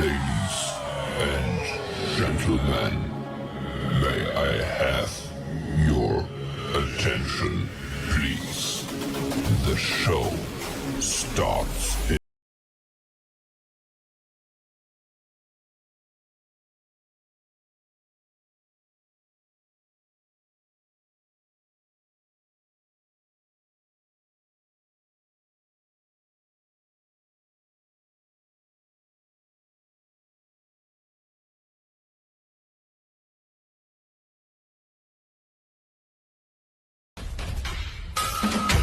Ladies and gentlemen, may I have your attention, please? The show starts. Bye.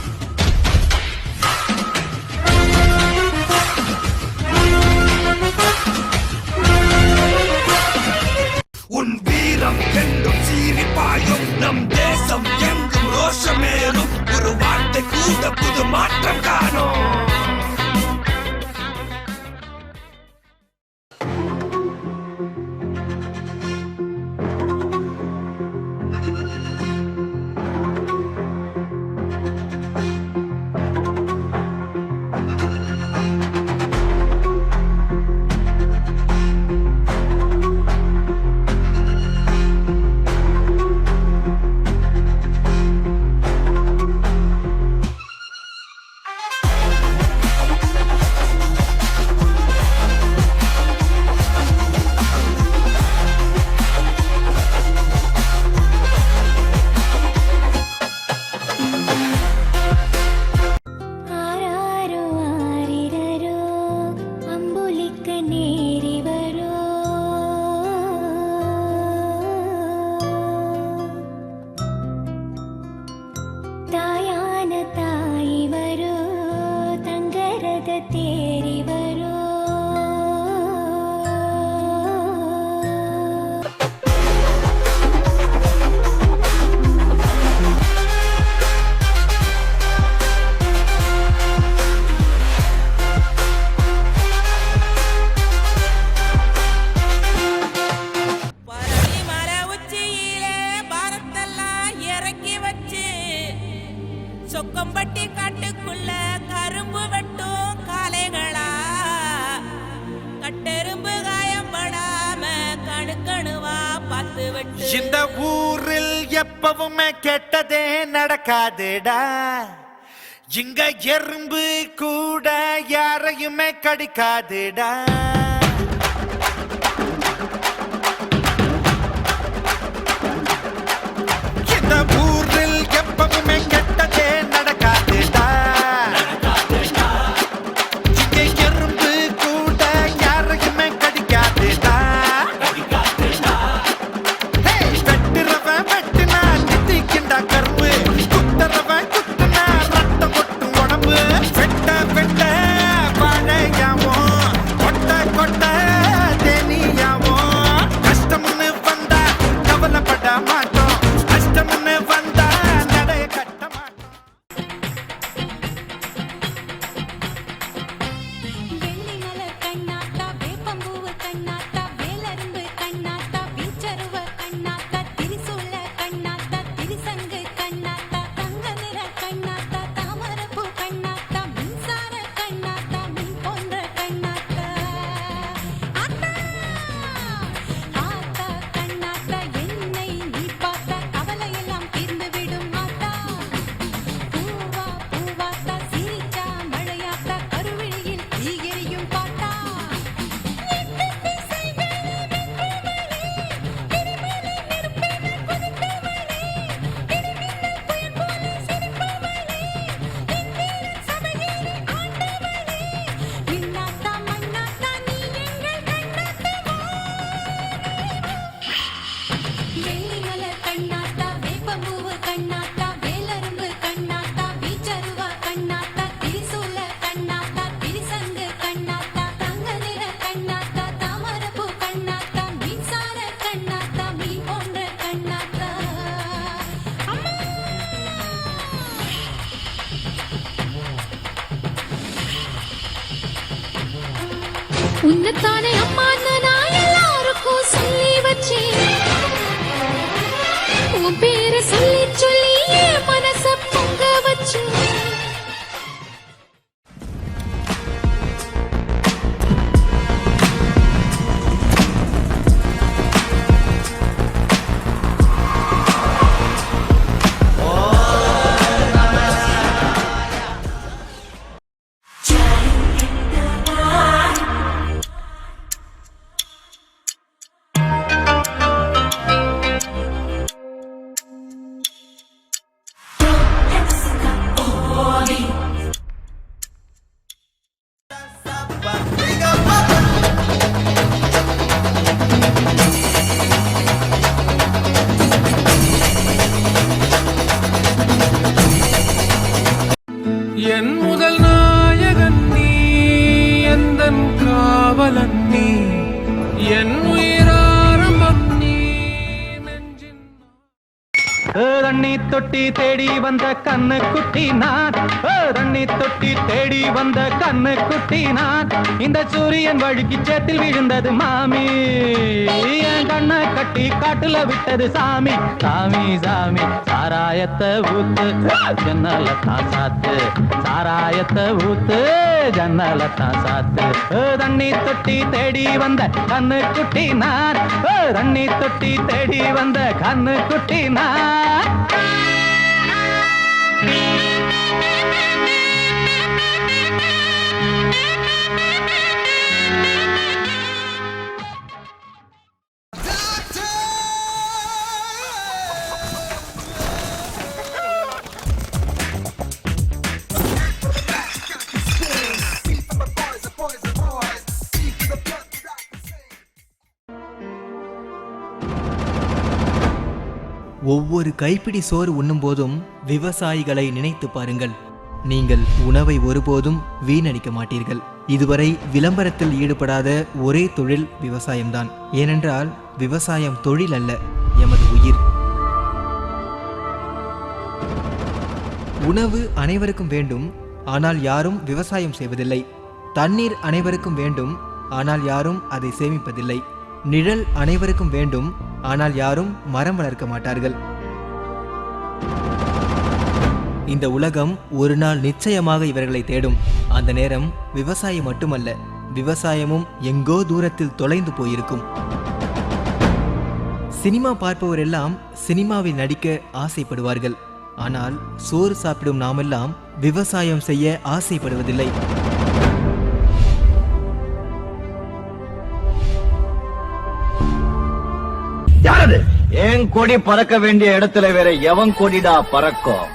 Chokkampatti காட்டுக்குள்ள கரும்பு வெட்டும் காலைகளா கட்டெரும்பு காயப்படாம கணுக்கணுவா பார்த்து வெட்டு. இந்த ஊரில் எப்பவுமே கெட்டதே நடக்காதுடா. இங்க எறும்பு கூட யாரையுமே கடிக்காதுடா. உன்னத்தானே அம்மா என் முதல் நாயகன் நீ எந்தன் காவலன் நீ? என் உயிர் தண்ணி தொட்டி தேடி வந்த கண்ணு குட்டி நான் தண்ணி தொட்டி தேடி வந்த கண்ணு குட்டி நான் இந்த சூரியன் வழுக்கி சேத்தில் விழுந்தது மாமி. என் கண்ணை கட்டி காட்டுல விட்டது சாமி. சாமி சாமி சாராயத்தை ஊத்து ஜன்னல தான் சாத்து. சாராயத்தை ஊத்து ஜன்னல தான் சாத்து. தண்ணி தொட்டி தேடி வந்த கண்ணு குட்டி நான் தண்ணி தொட்டி தேடி வந்த கண்ணு குட்டி நான் Thank you. ஒவ்வொரு கைப்பிடி சோறு உண்ணும்போதும் விவசாயிகளை நினைத்து பாருங்கள். நீங்கள் உணவை ஒருபோதும் வீணடிக்க மாட்டீர்கள். இதுவரை விளம்பரத்தில் ஈடுபடாத ஒரே தொழில் விவசாயம்தான். ஏனென்றால் விவசாயம் தொழில் அல்ல எமது உயிர். உணவு அனைவருக்கும் வேண்டும் ஆனால் யாரும் விவசாயம் செய்வதில்லை. தண்ணீர் அனைவருக்கும் வேண்டும் ஆனால் யாரும் அதை சேமிப்பதில்லை. நிழல் அனைவருக்கும் வேண்டும் ஆனால் யாரும் மரம் வளர்க்க மாட்டார்கள். இந்த உலகம் ஒரு நாள் நிச்சயமாக இவர்களை தேடும். அந்த நேரம் விவசாயம் மட்டுமல்ல விவசாயமும் எங்கோ தூரத்தில் தொலைந்து போயிருக்கும். சினிமா பார்ப்பவரெல்லாம் சினிமாவில் நடிக்க ஆசைப்படுவார்கள். ஆனால் சோறு சாப்பிடும் நாமெல்லாம் விவசாயம் செய்ய ஆசைப்படுவதில்லை. என் கொடி பறக்க வேண்டிய இடத்துல வேற எவன் கொடிடா பறக்கும்?